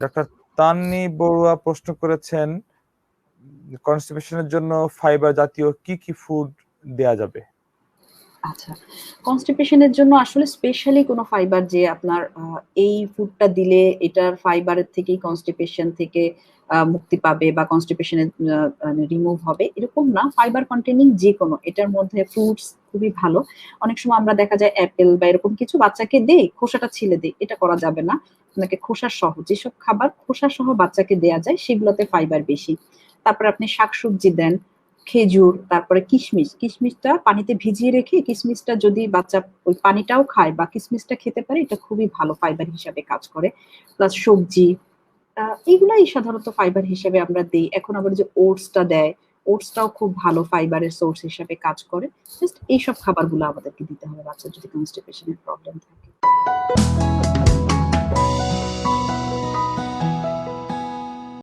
Doctor Tanni Barua প্রশ্ন করেছেন কনস্টিপেশনের জন্য ফাইবার জাতীয় কি কি ফুড দেয়া যাবে? আচ্ছা কনস্টিপেশনের জন্য আসলে স্পেশালি কোনো ফাইবার যে আপনার এই ফুডটা দিলে এটার ফাইবারের থেকেই কনস্টিপেশন থেকে মুক্তি পাবে বা কনস্টিপেশনের রিমুভ হবে, এরকম না। ফাইবার কন্টেনিং যে কোনো, এটার মধ্যে ফ্রুটস খুবই ভালো। অনেক সময় আমরা দেখা যায় অ্যাপেল বা এরকম কিছু বাচ্চাকে দেই, খোসাটা ছিলে দেই, এটা করা যাবে না। আপনাকে খোসা সহ যেসব খাবার খোসা সহ বাচ্চাকে দেয়া যায় সেগুলোতে ফাইবার বেশি। তারপর আপনি শাকসবজি দেন খেজুর তারপরে কিশমিশ। কিশমিশটা পানিতে ভিজিয়ে রেখে কিশমিশটা যদি বাচ্চা ওই পানিটাও খায় বা কিশমিশটা খেতে পারে এটা খুবই ভালো ফাইবার হিসাবে কাজ করে। প্লাস সবজি আহ, এগুলাই সাধারণত ফাইবার হিসেবে আমরা দিই। এখন আবার যে ওটসটা দেয় ওটসটাও খুব ভালো ফাইবারের সোর্স হিসাবে কাজ করে। জাস্ট এইসব খাবারগুলো আমাদেরকে দিতে হবে বাচ্চার যদি কনস্টিপেশনের প্রবলেম থাকে।